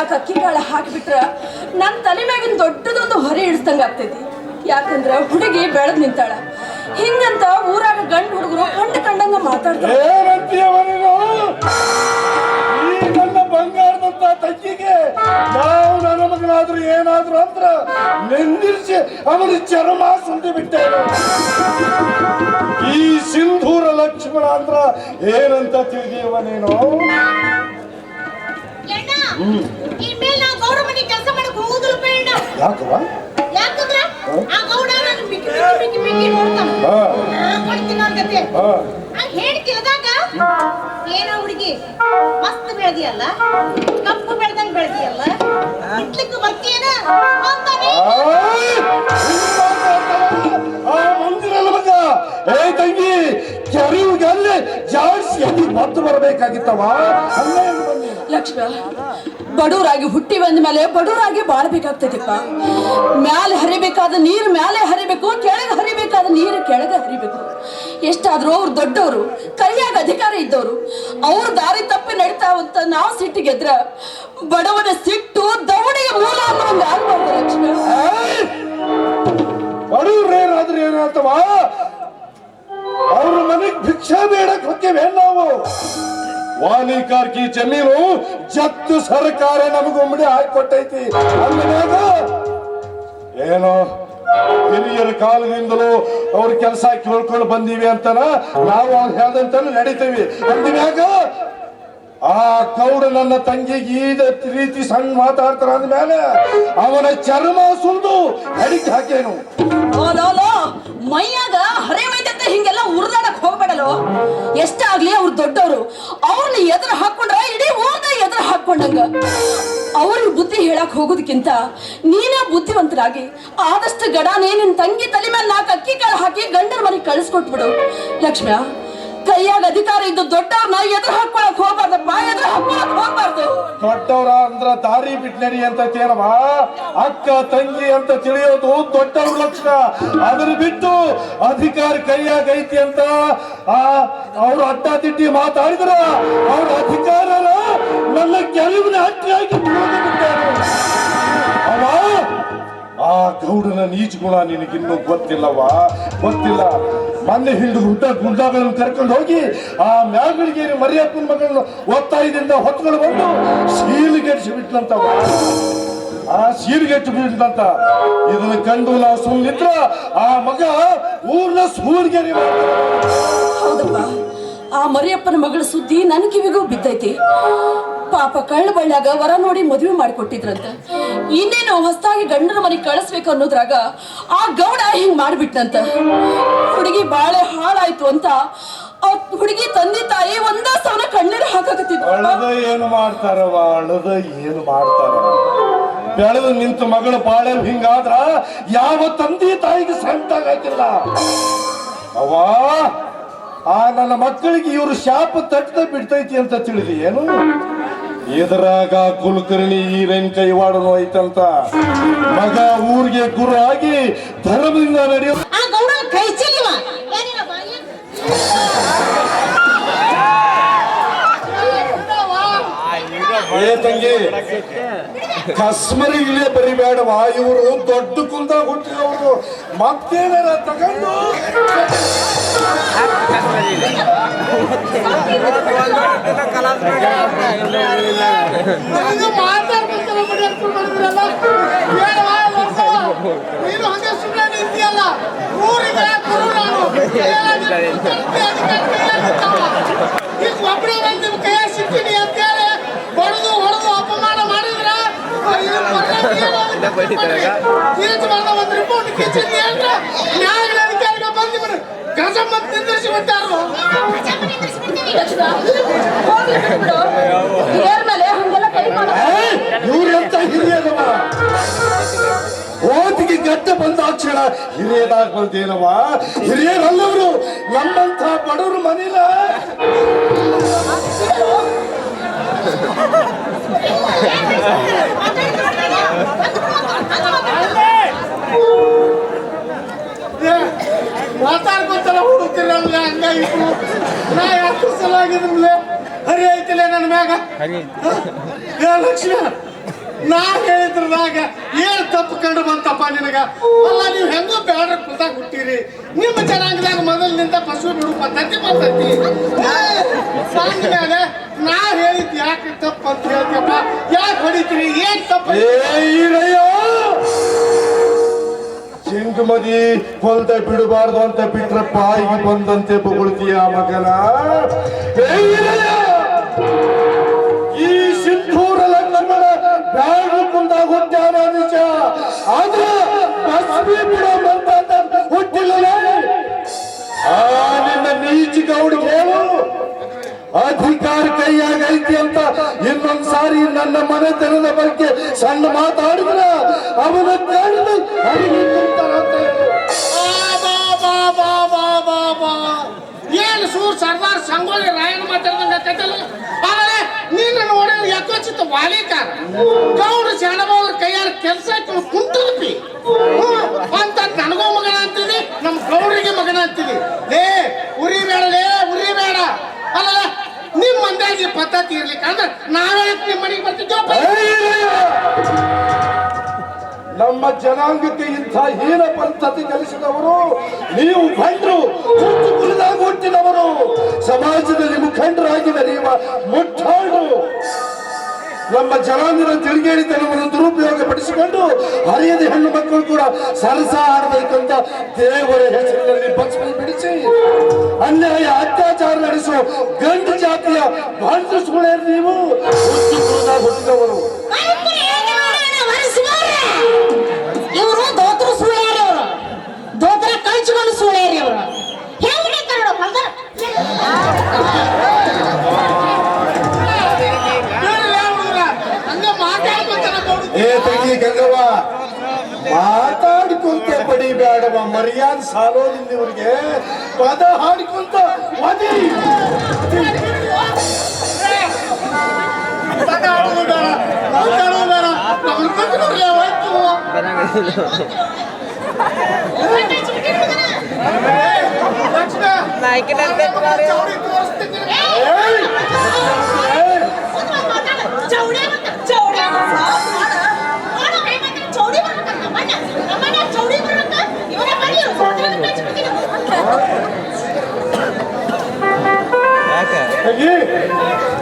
ನಾಲ್ಕು ಅಕ್ಕಿ ಕಾಳು ಹಾಕಿಬಿಟ್ರ ನನ್ನ ತಲೆ ಮ್ಯಾಗಿನ ದೊಡ್ಡದೊಂದು ಹೊರೆ ಇಡಿಸ್ದಂಗ ಆಗ್ತೈತಿ. ಯಾಕಂದ್ರೆ ಹುಡುಗಿ ಬೆಳೆದ್ ನಿಂತಾಳ. ಹಿಂಗಂತ ಊರಾಗ ಗಂಡು ಹುಡುಗರು ಕಂಡ ಕಂಡಂಗ ಮಾತಾಡ್ತಾರೆ ಬಂಗಾರದಂತ ತಂಗಿಗೆ ನಾವು ನನ್ನ ಮಗನಾದ್ರು ಏನಾದ್ರು ಅಂದ್ರ ನಿಂದಿರಿಸಿ ಅವನ ಚರ್ಮ ಸುಂದಿ ಬಿಟ್ಟೆ ಈ ಸಿಂಧೂರ ಲಕ್ಷ್ಮಣ ಅಂದ್ರ ಏನಂತ ತಿಳಿದೀವ ನೀನು? ಇನ್ಮೇಲೆ ನಾವು ಗೌಡ ಮನೆ ಕೆಲಸ ಮಾಡಕ್ ಹೋಗುದಿಲ್ಲ ಬೇಡ. ಯಾಕವ ಯಾಕಂದ್ರ ಆ ಗೌಡ ನನ್ನ ಮಿಕ್ಕಿ ಮಿಕ್ಕಿ ಮಿಕ್ಕಿ ಮಿಕ್ಕಿ ನೋಡ್ತಾನ. ಹಾ. ಕೊಡ್ತೀನಿ ಅವ್ನ ಜೊತೆ. ಹಾ. ಆ ಹೇಳಿ ಕೇಳಿದಾಗ ಏನೋ ಹುಡುಗಿ ಮಸ್ತ್ ಬೆಳ್ದಿಯಲ್ಲ? ಕಪ್ಪು ಬೆಳ್ದಂಗ್ ಬೆಳ್ದಿಯಲ್ಲ? ಇಟ್ಲಿಕ್ಕೆ ಬರ್ತೀಯನ? ಅಂತಾನೆ ಆ ಏ ತಂಗಿ ಕೆರೆಯುಗೆ ಅಲ್ಲೇ ಜಾಡ್ಸಿ ಅಲ್ಲಿ ಬರ್ಬೇಕಾಗಿತ್ತವ ಅಲ್ಲೇ ಬಡವರಾಗಿ ಹುಟ್ಟಿ ಬಂದ ಮೇಲೆ ಬಡೂರಾಗಿ ಬಾಳ್ಬೇಕಾಗ್ತೈತಿಪ್ಪ ಮ್ಯಾಲೆ ಹರಿಬೇಕಾದ ನೀರು ಮ್ಯಾಲೆ ಹರಿಬೇಕು, ಕೆಳಗೆ ಹರಿಬೇಕಾದ ನೀರು ಕೆಳಗೆ ಹರಿಬೇಕು. ಎಷ್ಟಾದ್ರೂ ಅವ್ರು ದೊಡ್ಡವರು, ಕೈಯಾಗ ಅಧಿಕಾರ ಇದ್ದವರು, ಅವ್ರ ದಾರಿ ತಪ್ಪಿ ನಡೀತಾ ಅಂತ ನಾವು ಸಿಟ್ಟಿಗೆದ್ರ ಬಡವನ ಸಿಟ್ಟು ಭಿಕ್ಷಾ ನಾವು. ವಾಲಿಕಾರ್ಕಿ ಜಮೀನು ಜತ್ತು ಸರ್ಕಾರ ನಮಗೊಮ್ಮಡಿ ಹಾಕೊಟ್ಟೈತಿ ಅಂದಮ್ಯಾಗ ಏನೋ ಹಿರಿಯರ ಕಾಲದಿಂದಲೂ ಅವ್ರ ಕೆಲಸ ಕೇಳ್ಕೊಂಡು ಬಂದೀವಿ ಅಂತನ ನಾವು ಅವ್ರು ಹೇಳ್ದಂತ ನಡೀತೀವಿ. ಅಂದಮ್ಯಾಗ ಆ ಕೌಡ ನನ್ನ ತಂಗಿಗೆ ಈದ ರೀತಿ ಸಣ್ಣ ಮಾತಾಡ್ತಾರ ಅಂದ್ಮೇಲೆ ಅವನ ಚರ್ಮ ಸುಂದು ಅಡಿಗೆ ಹಾಕೇನು ಲೋ ಮೈಯಾಗ ಹರೆ ಮೈದಂತೆ ಹಿಂಗೆಲ್ಲ ಉರ್ದಾಡಕ್ ಹೋಗ್ಬೇಡಲು ಎಷ್ಟಾಗ್ಲಿ ಅವ್ರು ದೊಡ್ಡವರು. ಅವ್ರನ್ನ ಎದುರು ಹಾಕೊಂಡ್ರ ಇಡೀ ಊರ್ನ ಎದುರು ಹಾಕೊಂಡಂಗ. ಅವ್ರಿಗೆ ಬುದ್ಧಿ ಹೇಳಕ್ ಹೋಗೋದಕ್ಕಿಂತ ನೀನೇ ಬುದ್ಧಿವಂತರಾಗಿ ಆದಷ್ಟು ಗಡಾನೇ ನಿನ್ ತಂಗಿ ತಲೆ ಮೇಲೆ ನಾಲ್ಕು ಅಕ್ಕಿ ಕಾಳು ಹಾಕಿ ಗಂಡನ ಮನೆಗೆ ಕಳಿಸ್ಕೊಟ್ಬಿಡು. ಲಕ್ಷ್ಮ್ಯ ಕೈಯಾಗ ಅಧಿಕಾರ ಇದ್ದು ದೊಡ್ಡವ್ರನ್ನ ಎದುರು ಹಾಕೊಳಕ್ ಹೋಗ್ಬಾರ್ದಪ್ಪ ಎದುರು ಹಾಕೊಳಕ್ ಹೋಗ್ಬಾರ್ದು. ದೊಡ್ಡವ್ರ ಅಂದ್ರ ದಾರಿ ಬಿಟ್ ನಡಿ ಅಂತ ಏನವ ಅಕ್ಕ, ತಂಗಿ ಅಂತ ತಿಳಿಯೋದು ದೊಡ್ಡವ್ರ ಲಕ್ಷಣ. ಅದ್ರ ಬಿಟ್ಟು ಅಧಿಕಾರ ಕೈಯಾಗ ಐತಿ ಅಂತ, ಆ, ಅವ್ರು ಅಡ್ಡ ತಿಟ್ಟಿ ಮಾತಾಡಿದ್ರ ಅವ್ರ ಅಧಿಕಾರ ನನ್ನ ಗೆಲುವಿನ. ಅವ, ಆ ಗೌಡನ ನೀಚ ಗುಣ ನಿನಗಿನ್ನೂ ಗೊತ್ತಿಲ್ಲವಾ ಗೊತ್ತಿಲ್ಲ. ಮೊನ್ನೆ ಹಿಡಿದು ಗುಡ್ಡ ಗುಡ್ಡಗಳನ್ನು ಕರ್ಕೊಂಡು ಹೋಗಿ ಆ ಮ್ಯಾಗಳಿಗೆ ಮರಿಯಪ್ಪನ ಮಗಳನ್ನು ಒತ್ತಾಯದಿಂದ ಹೊತ್ಕೊಂಡು ಬಂದು ಶೀಲಿಗೆಡ್ಸಿ ಬಿಟ್ಟಂತ ಆ ಶೀಲಿಗೆಟ್ಟು ಬಿಟ್ಲಂತ ಇದನ್ನ ಕಂಡು ನಾವು ಸುಮ್ಮನಿದ್ರ ಆ ಮಗ ಊರ್ನ ಸೂರ್ಗೆರಿ ಹೌದಪ್ಪ. ಆ ಮರಿಯಪ್ಪನ ಮಗಳ ಸುದ್ದಿ ನನ್ನ ಕಿವಿಗೂ ಬಿದ್ದೈತಿ. ಪಾಪ ಕಳ್ಳ ಬಳ್ಳಾಗ ವರ ನೋಡಿ ಮದುವೆ ಮಾಡಿಕೊಟ್ಟಿದ್ರಂತ. ಇನ್ನೇನು ಹೊಸದಾಗಿ ಗಂಡನ ಮನೆಗೆ ಕಳಿಸ್ಬೇಕು ಅನ್ನೋದ್ರಾಗ ಆ ಗೌಡ ಹಿಂಗ್ ಮಾಡ್ಬಿಟ್ನಂತ. ಹುಡುಗಿ ಬಾಳೆ ಹಾಳಾಯ್ತು ಅಂತ ಹುಡುಗಿ ತಂದೆ ತಾಯಿ ಒಂದ ಸವನ ಕಣ್ಣೀರು ಹಾಕಕತ್ತಿದ್ರು ಅಳದ ಏನು ಏನು ಮಾಡ್ತಾರ? ಬೆಳೆದು ನಿಂತ ಮಗಳ ಬಾಳೆ ಹಿಂಗಾದ್ರ ಯಾವ ತಂದೆ ತಾಯಿಗೆ ಸಂತಾಗಾಯ್ತಿಲ್ಲ ಅವ್ವ, ಆ ನನ್ನ ಮಕ್ಕಳಿಗೆ ಇವರು ಶಾಪ ತಟ್ಟದ ಬಿಡ್ತೈತಿ ಅಂತ ತಿಳಿದಿ ಏನು? ಎದುರಾಗ ಕುಲಕರ್ಣಿ ಈ ವೆಂಕಯ್ಯ ಕೈವಾಡನು ಐತಂತ. ಮಗ ಊರಿಗೆ ಗುರು ಆಗಿ ಧರ್ಮದಿಂದ ನಡೆಯೋ ಏ ತಂಗಿ ಕಸ್ಮರಿಗಳೇ ಬರಿಬೇಡವಾ? ಇವರು ದೊಡ್ಡ ಕುಲ್ದಾಗ ಹುಟ್ಟಿದವರು. ಮತ್ತೇನಾರ ತಗೊಂಡು ಮಾಡ್ದ ಒಂದು ರಿಪೋರ್ಟ್ ಕಿಚ್ಚಿಂದ ಹೇಳ್ರ ನ್ಯಾಯಗಳ ಅಧಿಕಾರಿಗಳು ಬಂದು ಬಿಡು ಗಜಮ್ಮ ನಿಂದಿರಿಸಿ ಬಿಟ್ಟಾರು ಹೋಗ್ಲಿ ಬಿಟ್ಬಿಡು. ಹಿರಿಯರ್ ಮೇಲೆ ಹಂಗೆಲ್ಲ ಕೈ ಮಾಡೋ ಇವ್ರೆಂತ ಹಿರಿಯದವ ಓದಿಗೆ ಗಟ್ಟ ಬಂದಾಕ್ಷಣ ಹಿರಿಯದಾಗ ಬಂದೇನವ? ಹಿರಿಯರಲ್ಲವರು ನಮ್ಮಂತ ಬಡವರು ಮನೇಲ? ಮಾತಾಡ್ಕೊಂತಲ್ಲ ಹುಡುಕ್ತಿರಲ್ಲ ಹಂಗಾಗಿತ್ತು ನಾ ಯಾಕೆ ಸಲುವಾಗಿದ್ರಲ್ಲ ಹರಿ ಐತಿಲ್ಲ ನನ್ನ ಮ್ಯಾಗ? ಲಕ್ಷ್ಮಿ ನಾ ಹೇಳಿದ್ರದಾಗ ಏನ್ ತಪ್ಪು ಕಂಡು ಬಂತಪ್ಪ ನಿನಗ? ಅಲ್ಲ ನೀವು ಹೆಂಗೋ ಬೇಡ್ರ ಕುತಾಗ ಹುಟ್ಟಿರಿ. ನಿಮ್ಮ ಜನಾಂಗದಾಗ ಮೊದಲಿನಿಂದ ಪಶು ಬಿಡು ಪದ್ಧತಿ ಬರ್ತೈತಿ. ಸಂದ ಮೇಲೆ ನಾ ಹೇಳಿದ್ ಯಾಕೆ ತಪ್ಪು ಅಂತ ಹೇಳ್ತೀಯಪ್ಪ? ಯಾಕೆ ಹೊಡಿತೀರಿ? ಏನ್ ತಪ್ಪು? ಏ ಮದಿ ಚಿಂಟುಮದಿ ಕೊಲ್ದ ಬಿಡಬಾರ್ದು ಅಂತ ಬಿಟ್ರೆ ಬಾಯಿಗೆ ಬಂದಂತೆ ಬೊಗಳ್ತೀಯ ಮಗನ! ಈ ಸಿಂಧೂರ ಕನ್ನಡ ಕುಂದಾಗ ಹುಟ್ಟ್ಯಾನ ನಿಜ ಆದ್ರೆ ಬಿಡೋ ಅಂತ ಇನ್ನೊಂದ್ ಸಾರಿ ನನ್ನ ಮನೆತನದ ಬಗ್ಗೆ ಸಣ್ಣ ಮಾತಾಡಿದ್ರ ಅವನ ಏನು ಸೂರ್ ಸರ್ದಾರ್ ಸಂಗೋಳಿ ರಾಯಣ್ಣ ಮಾತಾಡ್ದಂಗಲ್ಲ ಆದರೆ ನೀನ್ ನೋಡಿದ್ರೆ ಯಥೋಚಿತ ವಾಲಿಕಾರ. ಗೌಡ ಶಾಣಬಾವ್ರ ಕೈಯಾರ ಕೆಲಸ ಕುಂತಲ್ಪಿ ಅಂತ ನನಗೂ ಮಗನ ಅಂತಿದೆ, ನಮ್ ಗೌರಿಗೆ ಮಗನ ಅಂತಿದೆ. ಏ ಉರಿ ಬೇಡ ಲೇ ಉರಿ ಬೇಡ ಅಲ್ಲ ನಿಮ್ ಮಂದ್ಯಾಗಿ ತೀರ್ಲಿಕ್ಕೆ ಅಂದ್ರೆ ನಾವೇ ನಿಮ್ಮ ಮನೆಗೆ ಬರ್ತಿದ್ದೇವೆ! ನಮ್ಮ ಜನಾಂಗಕ್ಕೆ ಇಂಥ ಹೀನ ಪದ್ಧತಿ ಕಲಿಸಿದವರು ನೀವು ಕುಲಿದಾಗ ಹುಟ್ಟಿದವರು. ಸಮಾಜದಲ್ಲಿ ಮುಖಂಡರಾಗಿದೆ ನೀವು ಮುಟ್ಟಾಳು ನಮ್ಮ ಜನಾಂಗದ ತಿರುಗೇಡಿತನವನ್ನು ದುರುಪಯೋಗ ಪಡಿಸಿಕೊಂಡು ಹರಿಯದ ಹೆಣ್ಣು ಮಕ್ಕಳು ಕೂಡ ಸರಸ ಆಡಬೇಕಂತ ದೇವರ ಹೆಸರಿನಲ್ಲಿ ಬಚ್ಚಲು ಬಿಡಿಸಿ, ಅನ್ಯಾಯ ಅತ್ಯಾಚಾರ ನಡೆಸುವ ಗಂಡು ಜಾತಿಯ ಭಾಂಡ ನೀವು. ಹುಟ್ಟಿದವರು. ಮರ್ಯಾದ ಸಾಲೋದಿಲ್ಲ ಇವ್ರಿಗೆ ಪದ ಹಾಡ್ಕೊಂತ ಮದಿ.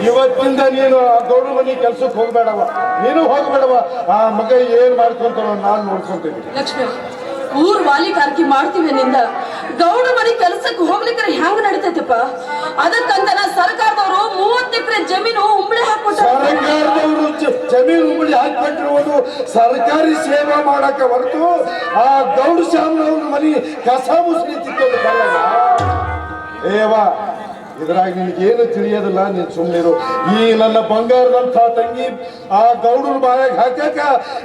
ಇವತ್ತಿಂದ ನೀನು ಆ ಗೌಡ ಮನೆ ಕೆಲ್ಸಕ್ಕೆ ಹೋಗ್ಬೇಡವ ನೀನು ಹೋಗ್ಬೇಡವ ಆ ಮಗ ಏನ್ ಮಾಡ್ಕೊಂತಾನೋ ನಾನು ನೋಡ್ಕೊಂತೀನಿ. ಲಕ್ಷ್ಮಿ ಊರ್ ವಾಲಿಕಾರ್ಕಿ ಮಾಡ್ತೀವಿ ನಿಂದ. ಗೌಡ ಮನೆ ಕೆಲಸಕ್ಕೆ ಹೋಗ್ಲಿಕ್ಕೆ ಹೆಂಗ್ ನಡಿತೈತಪ್ಪ? ಅದಕ್ಕಂತ ಸರ್ಕಾರದವರು ಮೂವತ್ತು ಎಕರೆ ಜಮೀನು ಉಂಬಳಿ ಸರ್ಕಾರದವರು ಜಮೀನು ಉಂಬಳಿ ಹಾಕ್ಬಿಟ್ಟಿರುವುದು ಸರ್ಕಾರಿ ಸೇವಾ ಮಾಡಕ್ಕೆ ಹೊರತು ಆ ಗೌಡ ಶ್ಯಾಮ್ನವ್ರ ಮನೆ ಕಸ ಮುಸ್ಲಿ ಏವ, ಇದ್ರಾಗ ನಿನಗೇನು ತಿಳಿಯೋದಿಲ್ಲ, ನೀನು ಸುಮ್ಮನಿರು ಈ ನನ್ನ ಬಂಗಾರದಂಥ ತಂಗಿ ಆ ಗೌಡರ ಬಾಯಾಗ ಹಾಕಕ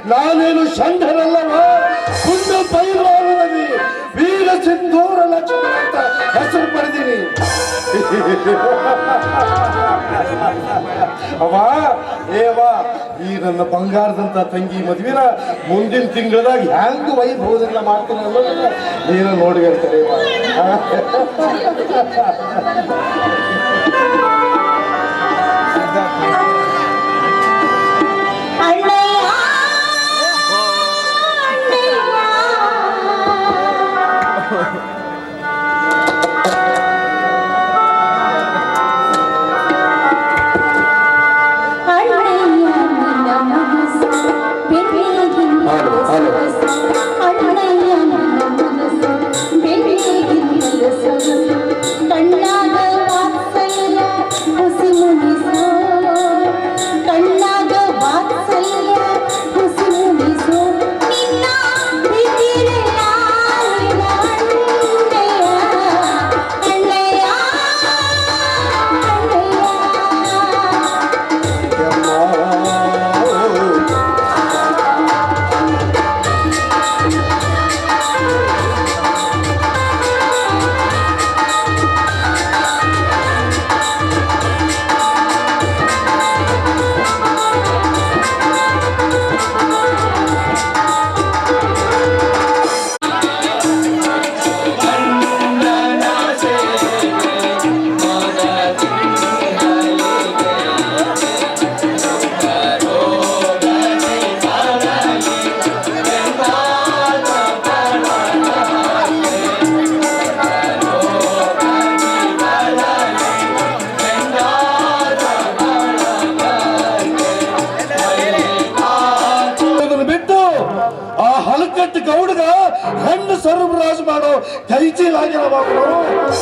ನಾನೇನು ಷಂಢನಲ್ಲವ ಕುಂಡ ಪೈಲ್ವಾನದಲ್ಲಿ ವೀರ ಸಿಂಧೂರ ಲಕ್ಷ್ಮಿ ಅಂತ ಹೆಸರು ಪಡೆದೀನಿ. ಅವಾ ಏವಾ ಈ ನನ್ನ ಬಂಗಾರದಂತ ತಂಗಿ ಮದ್ವಿನ ಮುಂದಿನ ತಿಂಗಳದಾಗ ಹೆಂಗ್ ವೈಭವದಿಂದ ಮಾಡ್ತೀನಿ ಅನ್ನೋದನ್ನ ನೀನು ನೋಡಿ ಹೇಳ್ತಾರೆ.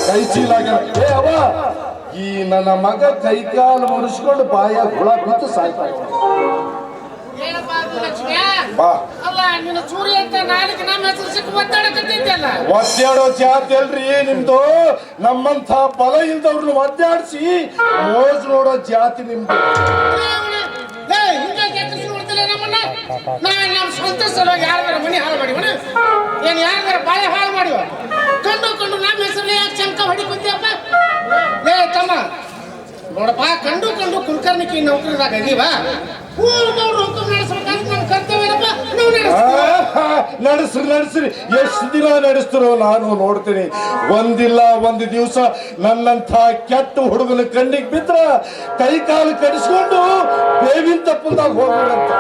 ಕೈ ಚೀಲ ಏ ಅವ ಈ ನನ್ನ ಮಗ ಕೈ ಕಾಲು ಮುಡಿಸ್ಕೊಂಡು ಬಾಯ ಹುಳ ಕೂತು ಸಾಯ್ತಾ ಒದ್ದಾಡೋ ಜಾತಿ ಅಲ್ರಿ ನಿಮ್ದು? ನಮ್ಮಂತ ಬಲ ಇಲ್ದವ್ರನ್ನ ಒದ್ದಾಡಿಸಿ ಮೋಜ್ ನೋಡೋ ಜಾತಿ ನಿಮ್ದು. ನಮ್ಮ ಸ್ವಂತ ಸಲುವಾಗಿ ಯಾರ್ದಾರ ಮನೆ ಹಾಳು ಮಾಡಿ ಏನ್ ಯಾರ್ದಾರ ಬಾಯ ಹಾಳು ಮಾಡಿವ? ಕಂಡು ಕಂಡು ನಮ್ಮ ಹೆಸರಲ್ಲಿ ಯಾಕೆ ಚಂಕ ಹೊಡಿ ಏ ತಮ್ಮ. ನೋಡಪ್ಪ ಕಂಡು ಕಂಡು ಕುಲಕರ್ಣಿಕೆ ನೌಕರಿದಾಗ ಅದೀವ ಊರ್ನವ್ರು ಹುಕುಂ ನಡೆಸ್ಬೇಕಂತ ಕರ್ತವ್ಯನಪ್ಪ ನಾವು ನಡೆಸ್ರಿ ನಡೆಸ್ರಿ. ಎಷ್ಟು ದಿನ ನಡೆಸ್ತಿರೋ ನಾನು ನೋಡ್ತೀನಿ. ಒಂದಿಲ್ಲ ಒಂದು ದಿವಸ ನನ್ನಂಥ ಕೆಟ್ಟ ಹುಡುಗನ ಕಣ್ಣಿಗೆ ಬಿದ್ರ ಕೈ ಕಾಲು ಕಡಿಸ್ಕೊಂಡು ಬೇವಿನ ತಪ್ಪಲ್ದಾಗ ಹೋಗ್ಬಿಡಂತ.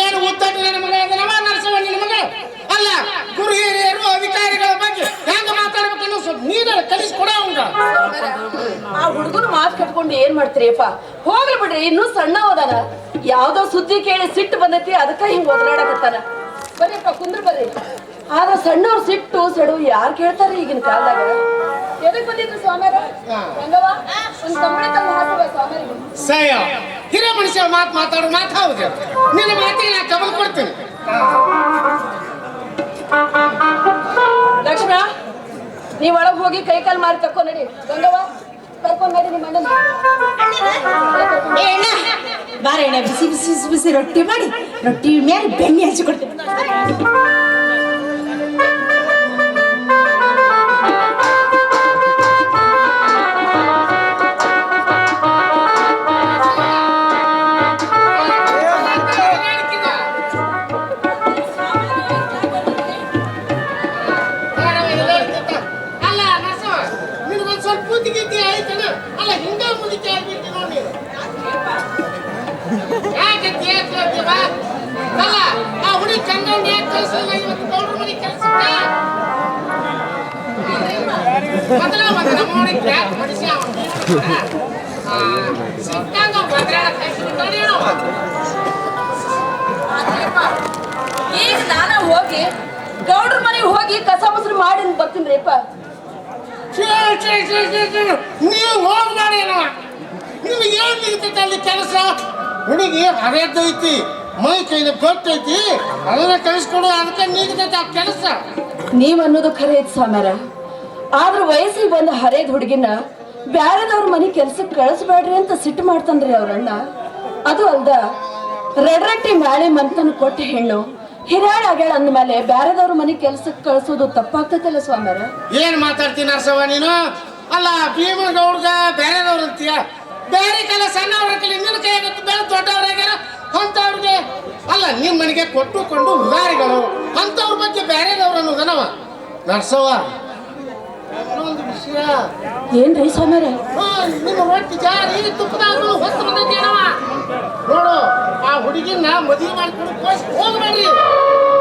ಏನು ಉತ್ತಟ ನನ್ನ ಮಗ ನಮ ನರಸವ ನಿನ್ನ ಮಗ ಅಲ್ಲ ಗುರು ಹಿರಿಯರು ಬಗ್ಗೆ ಹೆಂಗ ಮಾತಾಡ್ಬೇಕನ್ನೋ ಸ್ವಲ್ಪ ನೀನ ಕಲಿಸ್ಕೊಡ ಅವಂಗ ಆ ಹುಡುಗನ ಮಾತು ಕಟ್ಕೊಂಡು ಏನ್ ಮಾಡ್ತೀರಿಪ್ಪ ಹೋಗ್ಲಿ ಬಿಡ್ರಿ ಇನ್ನೂ ಸಣ್ಣ ಹೋದಾನ. ಯಾವ್ದೋ ಸುದ್ದಿ ಕೇಳಿ ಸಿಟ್ಟು ಬಂದೈತಿ ಅದಕ್ಕ ಹಿಂಗ್ ಒದರಾಡಕತ್ತಾನ ಬರ್ರಿಪ್ಪ ಕುಂದ್ರ ಬರ್ರಿ. ಆದ್ರ ಸಣ್ಣವ್ರ ಸಿಟ್ಟು ಸಡು ಯಾರ್ ಕೇಳ್ತಾರ ಈಗಿನ ಕಾಲದಾಗ? ಎದಕ್ ಬಂದಿದ್ರು ಸ್ವಾಮ್ಯಾರ ಹೆಂಗವ ಒಂದ್ ಕಂಬಳಿ ತಂದು ಹಾಕುವ ಸ್ವಾಮ್ಯಾರಿಗೆ ಸಯ ಹಿರಿಯ ಮನುಷ್ಯ ಮಾತು ಮಾತಾಡೋ ಮಾತು ಹೌದು. ನಿನ್ನ ಮಾತಿಗೆ ನಾ ಕಬಲ್ ಕೊಡ್ತೀನಿ. ನೀವ್ ಒಳಗ್ ಹೋಗಿ ಕೈ ಕಾಲ್ ಮಾರಿ ತಕ್ಕೋ ನಡಿ. ಗಂಗವ್ವ ಕರ್ಕೊಂಡ್ ನಡಿ ಅಣ್ಣ ಬಿಸಿ ಬಿಸಿ ಬಿಸಿ ರೊಟ್ಟಿ ಮಾಡಿ, ರೊಟ್ಟಿ ಮೇಲೆ ಬೆಣ್ಣೆ ಹಚ್ಚಿ ಈಗ ನಾನ ಹೋಗಿ ಗೌಡ್ರ ಮನೆಗೆ ಹೋಗಿ ಕಸ ಮುಸ್ರು ಮಾಡಿ ಬರ್ತೀನಿ ರೀಪ. ನೀವು ಹೋಗ್ಬೇಡೇನವ ನಿಮ್ಗೆ ಏನ್ ಸಿಗ್ತೈತೆ ಅಲ್ಲಿ ಕೆಲಸ? ಹುಡುಗಿ ಹರಿಯದ್ದೈತಿ ಮೈ ಕೈಲಿ ಗೊತ್ತೈತಿ? ಅದನ್ನ ಕಳಿಸ್ಕೊಡು ಅದಕ್ಕೆ ಆ ಕೆಲಸ? ನೀವ್ ಅನ್ನೋದು ಖರೆ ಐತಿ ಸ್ವಾಮ್ಯಾರ. ಆದ್ರ ವಯಸ್ಸಿಗೆ ಬಂದ ಹರೇದ್ ಹುಡುಗಿನ ಬ್ಯಾರೆದವ್ರ ಮನೆ ಕೆಲ್ಸಕ್ಕೆ ಕಳಿಸ್ಬೇಡ್ರಿ ಅಂತ ಸಿಟ್ಟು ಮಾಡ್ತಾನ್ರಿ ಅವ್ರಣ್ಣ ಅದು ಅಲ್ದ ರೆಡ್ರಟ್ಟಿ ಮ್ಯಾಳೆ ಮಂತನ ಕೊಟ್ಟ ಹೆಣ್ಣು ಹಿರಾಳ ಆಗ್ಯಾಳ ಅಂದ್ಮೇಲೆ ಬ್ಯಾರೆದವ್ರ ಮನೆ ಕೆಲ್ಸಕ್ಕೆ ಕಳ್ಸೋದು ತಪ್ಪಾಗ್ತೈತಲ್ಲ ಸ್ವಾಮ್ಯಾರ? ಏನ್ ಮಾತಾಡ್ತೀನಿ ನರಸವ್ವ ನೀನು? ಅಲ್ಲ ಭೀಮಗೌಡ್ಗ ಬೇರೆದವ್ರು ಅಂತೀಯ? ಬೇರೆ ಕಾಲ ಸಣ್ಣವ್ರ ಕೈ ನಿನ್ನ ಕೈ ಬೇರೆ ದೊಡ್ಡವ್ರಾಗ್ಯಾರ ಅಂತವ್ರಿಗೆ ಅಲ್ಲ ನಿಮ್ಮ ಮನೆಗೆ ಕೊಟ್ಟುಕೊಂಡು ಉದಾರಿಗಳು. ಅಂಥವ್ರ ಬಗ್ಗೆ ಬೇರೆದವ್ರು ಅನ್ನೋದನವ. ನರಸವ್ವ. ಒಂದು ವಿಷಯ. ಏನ್ರಿ ಸ್ವಾಮ್ಯಾರ ಹಾ, ನಿಮ್ಮ ರೊಟ್ಟಿ ಜಾರಿ ತುಪ್ಪದಾಗ ಹೊತ್ತು ಬಂದೈತಿ ನೋಡು ಆ ಹುಡುಗಿನ ಮದುವೆ ಮಾಡ್ಕೊಂಡು ಕೋಸ್ ಹೋಗ್ಬೇಡ್ರಿ.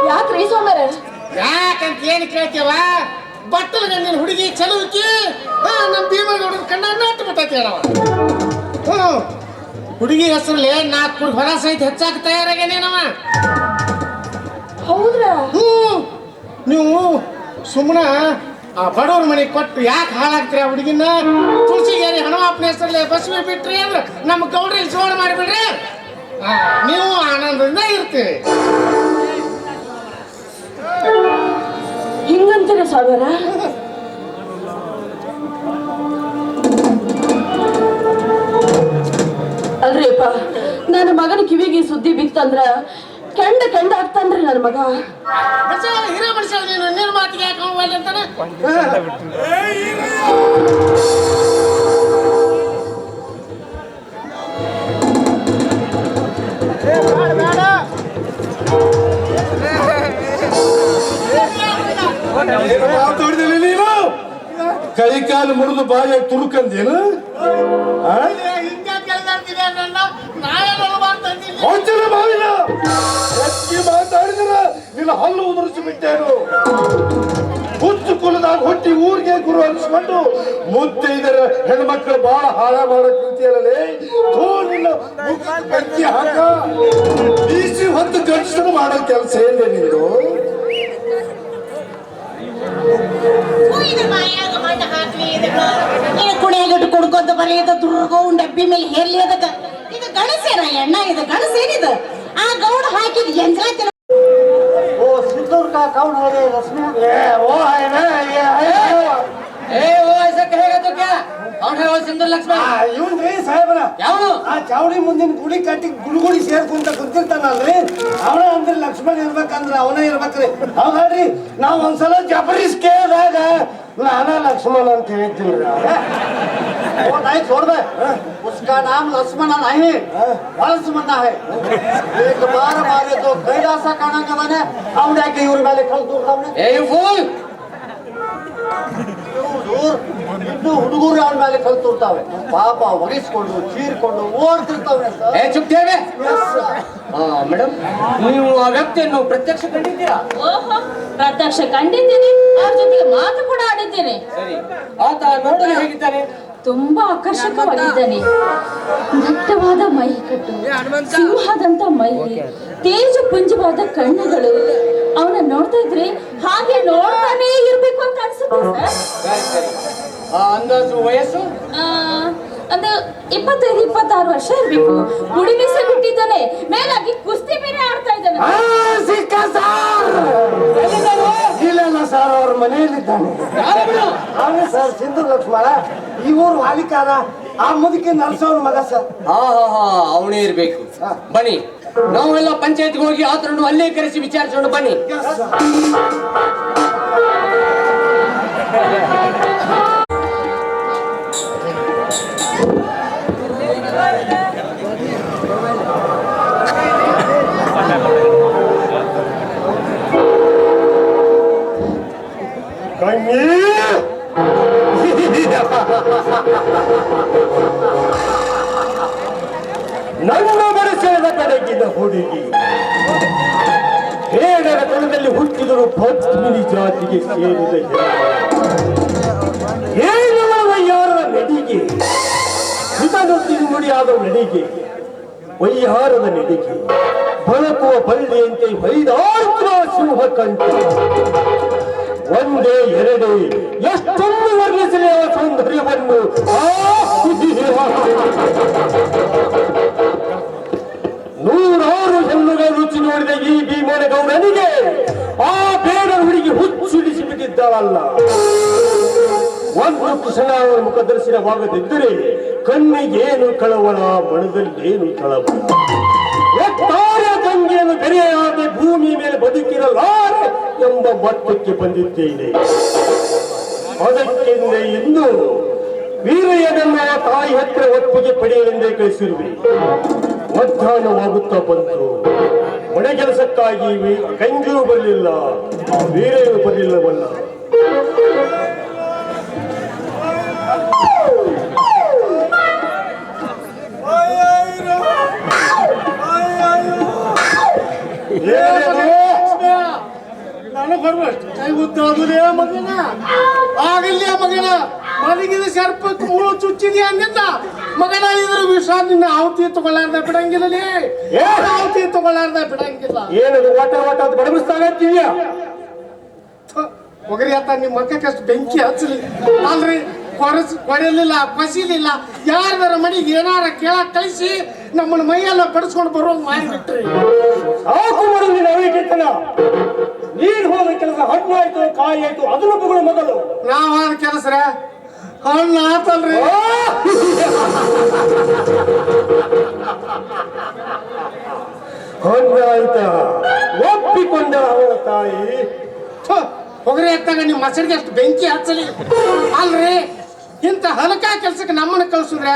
ಯಾಕ್ರಿ ಸ್ವಾಮ್ಯಾರ ಯಾಕಂತ ಏನು ಕೇಳ್ತೀವ ಬಟ್ಟಲ ಗಂಡಿನ ಹುಡುಗಿ ಚಲುವಿಕಿ. ನಮ್ಮ ಭೀಮಗೌಡನ ಕಣ್ಣ ನಟ್ಟು ಬಿಟ್ಟೈತಿ ಹೇಳವ ಹ್ಞೂ ಹುಡುಗಿ ಹೆಸರಲ್ಲಿ ನಾಲ್ಕು ಕುಡಿ ಹೊರ ಸಹಿತ ಹೆಚ್ಚಾಕ ತಯಾರಾಗೇನೇನವ ಹೌದ್ರಾ? ಹ್ಞೂ ನೀವು ಸುಮ್ಮನ ಆ ಬಡವ್ರ ಮನೆ ಕೊಟ್ಟು ಯಾಕೆ ಹಾಳಾಗ್ತೀರಿ ಆ ಹುಡುಗಿನ? ತುಳಸಿಗೇರಿ ಹಣಮಾಪನ ಹೆಸರಲ್ಲಿ ಬಸವಿ ಬಿಟ್ರಿ ಅಂದ್ರೆ ನಮ್ಮ ಗೌಡ್ರಿ ಜೋಳ ಮಾಡಿಬಿಡ್ರಿ. ನೀವು ಆನಂದದಿಂದ ಇರ್ತೀರಿ. ಹಿಂಗಂತೀರ ಸ್ವಾಮ್ಯಾರ ಅಲ್ರಿಪ್ಪ ನನ್ನ ಮಗನ ಕಿವಿಗೆ ಸುದ್ದಿ ಬಿತ್ತಂದ್ರ ಕೆಂಡ ಕೆಂಡ ಆಗ್ತಾನ್ರಿ ನನ್ನ ಮಗ. ಹಿರಿಯ ಮನುಷ್ಯ ನೀನು ನಿನ್ನ ಮಾತಿಗೆ ಯಾಕೆ ಹೋಗಲ್ಲ ಅಂತಾನೆ? ಕೈ ಕಾಲು ಮುರಿದು ಬಾಯ ತುರುಕಂದೇನು ಮಾತಾಡಿದ್ರ ನಿನ್ನ ಹಲ್ಲು ಉದುರಿಸಿ ಬಿಟ್ಟೇನು? ಹುಚ್ಚು ಕುಲದಾಗ ಹುಟ್ಟಿ ಊರಿಗೆ ಗುರು ಅನಿಸ್ಕೊಂಡು ಮುತ್ತೈದರ ಹೆಣ್ಮಕ್ಳು ಬಹಳ ಹಾಳ ಮಾಡೋ ನಿಂತಿಯಲ್ಲೇ ಥೂ ನಿನ್ನ ಬೆಂಕಿ ಹಾಕ. ಬೀಸಿ ಹೊತ್ತು ಗಂಡಸರು ಮಾಡೋ ಕೆಲಸ ಏನಿದೆ ನಿಂದು? ಇದ್ರ ಕುಣಿಯಾಗಿಟ್ಟು ಕುಡ್ಕೋತ ಬರೀ ಇದು ದುರ್ಗೋ ಡಬ್ಬಿ ಮೇಲೆ ಹೇರ್ಲಿ ಅದಕ್ಕ. ಇದು ಗಣಸೇನ ಎಣ್ಣ, ಇದು ಗಣಸೇನಿದು? ಆ ಗೌಡ ಹಾಕಿದ್ ಎಂಜಲ मजदूर का कौन है रे रश्मि ये वो है ना ये है। ಏ ಓ ಐಸಕ್ ಹೇಗತ್ತು ಕ್ಯಾ ಅವ್ನು ಸಿಂಧು ಲಕ್ಷ್ಮಣ? ಇವ್ನ್ರಿ ಸಾಹೇಬ್ರ. ಯಾವನು ಆ ಚಾವಡಿ ಮುಂದಿನ ಗುಡಿ ಕಟ್ಟಿ ಗುಡುಗುಡಿ ಸೇರ್ಕೊಂತ ಕುಂತಿರ್ತಾನಲ್ರಿ? ಅವನ ಅಂದ್ರೆ ಲಕ್ಷ್ಮಣ ಇರ್ಬೇಕಂದ್ರೆ ಅವನೇ ಇರ್ಬೇಕ್ರಿ. ಅವ್ ಹೇಳ್ರಿ ನಾವ್ ಒಂದ್ಸಲ ಜಪರೀಸ್ ಕೇಳಿದಾಗ ನಾನ ಲಕ್ಷ್ಮಣ ಅಂತ ಹೇಳ್ತೀವಿ वो नहीं छोड़ दे उसका नाम लक्ष्मण नहीं वलसमना है मारे तो कैलासा ಇವ್ರ ಮೇಲೆ ಕಲ್ತು ಏ ಫೂಲ್! ಹುಡುಗರು ಇನ್ನೂ ಹುಡುಗರು ಅವನ ಮೇಲೆ ಕಲ್ತಿರ್ತಾವೆ ಪಾಪ ಒಗಿಸ್ಕೊಂಡು ಚೀರ್ಕೊಂಡು ಓಡ್ತಿರ್ತಾವೆ ಚುಪ್ತೇವೆ ಮೇಡಮ್ ನೀವು ಆ ವ್ಯಕ್ತಿಯನ್ನು ಪ್ರತ್ಯಕ್ಷ ಕಂಡಿದ್ದೀರಾ? ಓಹೋ ಪ್ರತ್ಯಕ್ಷ ಕಂಡಿದ್ದೀನಿ. ಅವ್ರ ಜೊತೆಗೆ ಮಾತು ಕೂಡ ಆಡಿದ್ದೀನಿ. ಸರಿ. ಆತ ನೋಡಲು ಹೇಗಿದ್ದಾನೆ? ತುಂಬಾ ಆಕರ್ಷಕವಾಗಿದ್ದಾನೆ. ದಟ್ಟವಾದ ಮೈ ಕಟ್ಟು ಸಿಂಹದಂತ ಮೈ ತೇಜ ಪುಂಜವಾದ ಕಣ್ಣುಗಳು. ಅವನ ನೋಡ್ತಾ ಇದ್ರೆ ಹಾಗೆ ನೋಡ್ತಾನೇ ಇರ್ಬೇಕು ಅಂತ ಅನ್ಸುತ್ತೆ ಸರ್ ಅಂದಾಜು ವಯಸ್ಸು? ಅಂದ್ರೆ ಇಪ್ಪತ್ತೈದು ಇಪ್ಪತ್ತಾರು ವರ್ಷ ಇರ್ಬೇಕು. ಮೀಸೆ ಬಿಟ್ಟಿದ್ದಾನೆ ಮೇಲಾಗಿ ಕುಸ್ತಿ ಬೇರೆ ಆಡ್ತಾ ಇದ್ದಾನೆ ಸಿಕ್ಕ ಸಾರ್! ಇಲ್ಲ ಸರ್ ಅವ್ರ ಮನೆಯಲ್ಲಿದ್ದಾನೆ. ಅವನೇ ಸರ್ ಸಿಂಧು ಲಕ್ಷ್ಮಣ ಈ ಊರು ವಾಲಿಕಾರ ಆ ಮುದುಕಿ ನರ್ಸವ್ರ ಮಗ ಸರ್. ಹಾ ಹಾ ಹಾ ಅವನೇ ಇರ್ಬೇಕು. ಬನ್ನಿ ನಾವೆಲ್ಲ ಪಂಚಾಯತ್ಗೆ ಹೋಗಿ ಆತರನ್ನು ಅಲ್ಲೇ ಕರೆಸಿ ವಿಚಾರಿಸೋಣ. ಬನ್ನಿ. ಹುಡುಗಿ ಕಣದಲ್ಲಿ ಹುಟ್ಟಿದರು ಪದ್ಮಿನಿ ಜಾತಿಗೆ ಸೇರಿದ ಯಾರ ನಡಿಗೆ? ಇದನ್ನು ತಿನ್ನುಡಿಯಾದ ನಡಿಗೆ. ವೈಹಾರದ ನಡಿಗೆ. ಬಳಕುವ ಬಳ್ಳಿಯಂತೆ ವೈದಾರ್ಥ ಸಿಂಹ ಕಂಠ. ಒಂದೇ ಎರಡೇ. ಎಷ್ಟೊಂದು ವರ್ಣಿಸಲಿ ಆ ಸೌಂದರ್ಯವನ್ನು. ನೂರಾರು ಹೆಣ್ಣುಗಳ ರುಚಿ ನೋಡಿದ ಈ ಭೀಮನಗೌಡನಿಗೆ ಆ ಬೇಡ ಹುಡುಗಿ ಹುಚ್ಚಿಡಿಸಿ ಬಿಟ್ಟಿದ್ದಾಳಲ್ಲ ಒಂದು ಕ್ಷಣ ಅವರ ಮುಖ ದರ್ಶನವಾಗದಿದ್ದರೆ ಕಣ್ಣಿಗೇನು ಕಳವಳ, ಮನದಲ್ಲೇನು ಕಳವಳ? ಒಟ್ಟಾರೆ ಗಂಗೆಯನ್ನು ಬೆರೆಯಾದ ಭೂಮಿ ಮೇಲೆ ಬದುಕಿರಲಾರೆ ಎಂಬ ಮಟ್ಟಕ್ಕೆ ಬಂದಿದ್ದೇನೆ. ಅದಕ್ಕೆಂದೇ ಇಂದು ವೀರಯ್ಯನನ್ನ ತಾಯಿ ಹತ್ತಿರ ಒಪ್ಪಿಗೆ ಪಡೆಯಲೆಂದೇ ಕಳಿಸಿರುವೆ. ಮಧ್ಯಾಹ್ನವಾಗುತ್ತಾ ಬಂತು. ಮನೆ ಕೆಲಸಕ್ಕಾಗಿ ಗಂಗೆಯೂ ಬರಲಿಲ್ಲ. ಬೇರೆ ಬರಲಿಲ್ಲವಲ್ಲ. ಉದ್ದಾದುಲೇ ಮಗನ? ಆಗಿಲ್ಲ ಮಗನ? ಮಲಗಿದ ಸರ್ಪಕ್ಕೆ ಮೂಳು ಚುಚ್ಚಿದ್ಯಾ ಅಂದಿದ್ದ ಮಗನ ಇದ್ರ ವಿಷ ನಿನ್ನ ಆವತಿ ತಗೊಳ್ಳಾರ್ದ ಬಿಡಂಗಿಲ್ಲ ಲೇ. ಆವತಿ ತಗೊಳ್ಳಾರ್ದ ಬಿಡಂಗಿಲ್ಲ. ಏನದು ಓಟ ಓಟ ಅದು ಬಡಬಿಸ್ತಾಗತ್ತೀಯ ಒಗರಿ ಆತ ನಿಮ್ಮ ಮಕ್ಕಷ್ಟು ಬೆಂಕಿ ಹಚ್ಚಲಿ. ಅಲ್ರಿ ಕೊರಸ್ ಕೊಡಲಿಲ್ಲ ಬಸಿಲಿಲ್ಲ. ಯಾರ್ದಾರ ಮನೆಗೆ ಏನಾರ ಕೇಳಕ್ ಕಳಿಸಿ ನಮ್ಮನ್ನ ಮೈಯೆಲ್ಲ ಬಡಿಸ್ಕೊಂಡು ಬರೋ ಮಾಡಿಬಿಟ್ರಿ. ಸಾಕು ಮಾಡು ನೀನು ಅವಳಿಕೆತನ ನೀನು ಹೋದ ಕೆಲಸ ಹಣ್ಣಾಯ್ತು ಕಾಯಿ ಆಯ್ತು ಅದನ್ನು ಮೊದಲು. ನಾವಾದ ಕೆಲಸ ಹಣ್ಣು ಆತಲ್ರಿ. ಅಂತ ಒಪ್ಪಿಕೊಂಡ ಅವಳ ತಾಯಿ. ಹೊಗರೆ ಎತ್ತಾಗ ನಿಮ್ಮ ಮಸಡಿಗೆ ಅಷ್ಟು ಬೆಂಕಿ ಹಚ್ಚಲಿ. ಅಲ್ರಿ? ಇಂಥ ಹಲಕ ಕೆಲ್ಸಕ್ಕೆ ನಮ್ಮನ್ನ ಕಳ್ಸಿದ್ರೆ